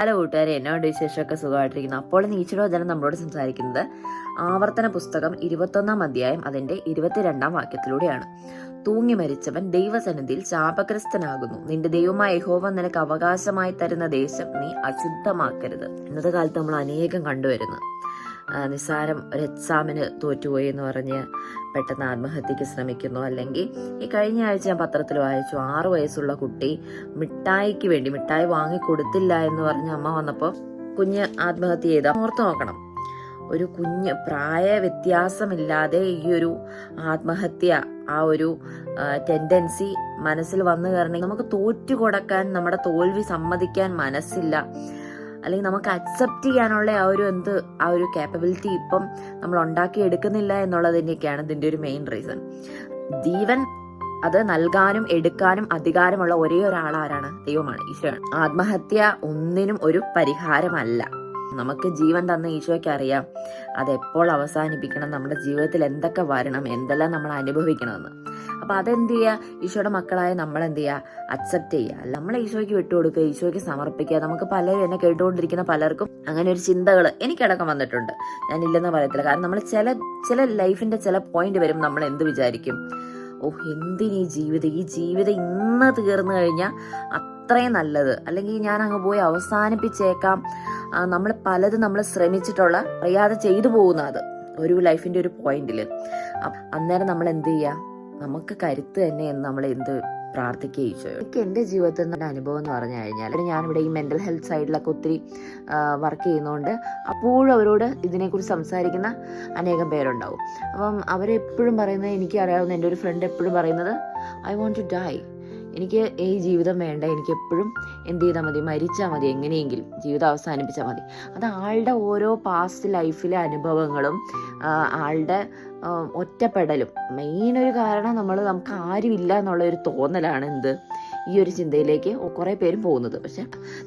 Hello കൂട്ടുകാരെ എന്നോട് വിശേഷമൊക്കെ സുഖമായിട്ടിരിക്കുന്നു. അപ്പോൾ നീച്ചടോ വചനം നമ്മളോട് സംസാരിക്കുന്നത് ആവർത്തന പുസ്തകം ഇരുപത്തൊന്നാം അധ്യായം അതിന്റെ ഇരുപത്തിരണ്ടാം വാക്യത്തിലൂടെയാണ്. തൂങ്ങി മരിച്ചവൻ ദൈവസന്നിധിയിൽ ശാപഗ്രസ്തനാകുന്നു. നിന്റെ ദൈവമായ യഹോവ നിനക്ക് അവകാശമായി തരുന്ന ദേശം നീ അശുദ്ധമാക്കരുത്. ഇന്നത്തെ കാലത്ത് നമ്മൾ അനേകം കണ്ടുവരുന്നു. നിസ്സാരം ഒരു എക്സാമിന് തോറ്റുപോയി എന്ന് പറഞ്ഞ് പെട്ടെന്ന് ആത്മഹത്യക്ക് ശ്രമിക്കുന്നു. അല്ലെങ്കിൽ ഈ കഴിഞ്ഞ ആഴ്ച ഞാൻ പത്രത്തിൽ വായിച്ചു ആറ് വയസ്സുള്ള കുട്ടി മിഠായിക്ക് വേണ്ടി മിഠായി വാങ്ങി കൊടുത്തില്ല എന്ന് പറഞ്ഞ അമ്മ വന്നപ്പോൾ കുഞ്ഞ് ആത്മഹത്യ ചെയ്ത. ഓർത്ത് നോക്കണം. ഒരു കുഞ്ഞ് പ്രായ വ്യത്യാസമില്ലാതെ ഈ ഒരു ആത്മഹത്യ ആ ഒരു ടെൻഡൻസി മനസ്സിൽ വന്നു കയറണമെങ്കിൽ നമുക്ക് തോറ്റു കൊടുക്കാൻ നമ്മുടെ തോൽവി സമ്മതിക്കാൻ മനസ്സില്ല. അല്ലെങ്കിൽ നമുക്ക് അക്സെപ്റ്റ് ചെയ്യാനുള്ള ആ ഒരു എന്ത് ആ ഒരു കേപ്പബിലിറ്റി ഇപ്പം നമ്മൾ ഉണ്ടാക്കി എടുക്കുന്നില്ല എന്നുള്ളത് തന്നെയൊക്കെയാണ് ഇതിന്റെ ഒരു മെയിൻ റീസൺ ജീവൻ അത് നൽകാനും എടുക്കാനും അധികാരമുള്ള ഒരേ ഒരാൾ ആരാണ് ദൈവമാണ്. ഈശോയാണ് ആത്മഹത്യ ഒന്നിനും ഒരു പരിഹാരമല്ല. നമുക്ക് ജീവൻ തന്ന ഈശോയ്ക്ക് അറിയാം. അതെപ്പോൾ അവസാനിപ്പിക്കണം? നമ്മുടെ ജീവിതത്തിൽ എന്തൊക്കെ വരണം? എന്തെല്ലാം നമ്മൾ അനുഭവിക്കണമെന്ന്. അപ്പൊ അതെന്ത് ചെയ്യുക ഈശോയുടെ മക്കളായ നമ്മൾ എന്ത് ചെയ്യുക അക്സെപ്റ്റ് ചെയ്യുക നമ്മൾ ഈശോയ്ക്ക് വിട്ടുകൊടുക്കുക ഈശോയ്ക്ക് സമർപ്പിക്കുക. നമുക്ക് പലരും എന്നെ കേട്ടുകൊണ്ടിരിക്കുന്ന പലർക്കും അങ്ങനെ ഒരു ചിന്തകൾ എനിക്കടക്കം വന്നിട്ടുണ്ട്. ഞാൻ ഇല്ലെന്ന് പറയത്തില്ല. കാരണം നമ്മൾ ചില ചില ലൈഫിന്റെ ചില പോയിന്റ് വരും നമ്മൾ എന്ത് വിചാരിക്കും. ഓ എന്തിനീ ജീവിതം? ഈ ജീവിതം ഇന്ന് തീർന്നു കഴിഞ്ഞാൽ അത്രയും നല്ലത്. അല്ലെങ്കിൽ ഞാൻ അങ്ങ് പോയി അവസാനിപ്പിച്ചേക്കാം. നമ്മൾ പലതും നമ്മൾ ശ്രമിച്ചിട്ടുള്ള അറിയാതെ ചെയ്തു പോകുന്ന അത്. ഒരു ലൈഫിന്റെ ഒരു പോയിന്റിൽ അന്നേരം നമ്മൾ എന്ത് ചെയ്യുക നമുക്ക് കരുത്ത് തന്നെ എന്ന് നമ്മൾ എന്ത് പ്രാർത്ഥിക്കുകയും ചെയ്യും. എനിക്ക് എന്റെ ജീവിതത്തിൽ നിന്നുള്ള അനുഭവം എന്ന് പറഞ്ഞു കഴിഞ്ഞാൽ ഞാനിവിടെ ഈ മെന്റൽ ഹെൽത്ത് സൈഡിലൊക്കെ ഒത്തിരി വർക്ക് ചെയ്യുന്നതുകൊണ്ട് അപ്പോഴും അവരോട് ഇതിനെക്കുറിച്ച് സംസാരിക്കുന്ന അനേകം പേരുണ്ടാവും. അപ്പം അവരെപ്പോഴും പറയുന്നത് എനിക്ക് അറിയാവുന്ന എന്റെ ഒരു ഫ്രണ്ട് എപ്പോഴും പറയുന്നത് ഐ വോണ്ട് ടു ഡൈ എനിക്ക് ഈ ജീവിതം വേണ്ട. എനിക്ക് എപ്പോഴും എന്ത് ചെയ്താൽ മതി? മരിച്ചാൽ മതി. എങ്ങനെയെങ്കിലും ജീവിതം അവസാനിപ്പിച്ചാൽ മതി. അത് ആളുടെ ഓരോ പാസ്റ്റ് ലൈഫിലെ അനുഭവങ്ങളും ആളുടെ ഒറ്റപ്പെടലും. മെയിൻ ഒരു കാരണം നമ്മൾ നമുക്ക് ആരുമില്ല എന്നുള്ള ഒരു തോന്നലാണ് എന്ത്? ഈ ഒരു ചിന്തയിലേക്ക് കുറേ പേരും പോകുന്നത്. പക്ഷെ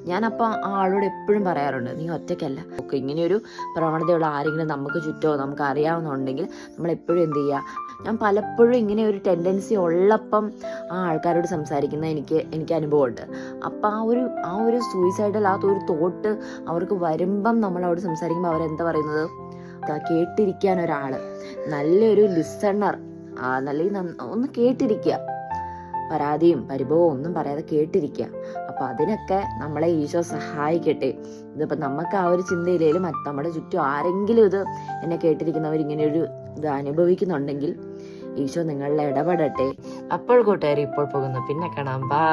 ഞാനപ്പോൾ ആ ആളോട് എപ്പോഴും പറയാറുണ്ട് നീ ഒറ്റയ്ക്കല്ല. ഒക്കെ ഇങ്ങനെയൊരു പ്രവണതയുള്ള ആരെങ്കിലും നമുക്ക് ചുറ്റോ നമുക്ക് അറിയാവുന്നുണ്ടെങ്കിൽ നമ്മൾ എപ്പോഴും എന്ത് ചെയ്യുക ഞാൻ പലപ്പോഴും ഇങ്ങനെ ഒരു ടെൻഡൻസി ഉള്ളപ്പം ആ ആൾക്കാരോട് സംസാരിക്കുന്ന എനിക്ക് എനിക്ക് അനുഭവമുണ്ട്. അപ്പം ആ ഒരു ആ ഒരു സൂയിസൈഡൽ ആ ഒരു തോട്ട് അവർക്ക് വരുമ്പം നമ്മൾ അവിടെ സംസാരിക്കുമ്പോൾ അവരെന്താ പറയുന്നത്? കേട്ടിരിക്കാൻ ഒരാൾ നല്ലൊരു ലിസണർ നല്ല ഒന്ന് കേട്ടിരിക്കുക പരാതിയും പരിഭവവും ഒന്നും പറയാതെ കേട്ടിരിക്കുക. അപ്പൊ അതിനൊക്കെ നമ്മളെ ഈശോ സഹായിക്കട്ടെ. ഇതിപ്പോ നമുക്ക് ആ ഒരു ചിന്തയിലേലും നമ്മുടെ ചുറ്റും ആരെങ്കിലും ഇത് എന്നെ കേട്ടിരിക്കുന്നവർ ഇങ്ങനെ ഒരു ഇത് അനുഭവിക്കുന്നുണ്ടെങ്കിൽ ഈശോ നിങ്ങളുടെ ഇടപെടട്ടെ. അപ്പോൾ കൂട്ടുകാർ ഇപ്പോൾ പോകുന്നു. പിന്നെ കാണാം. ബാ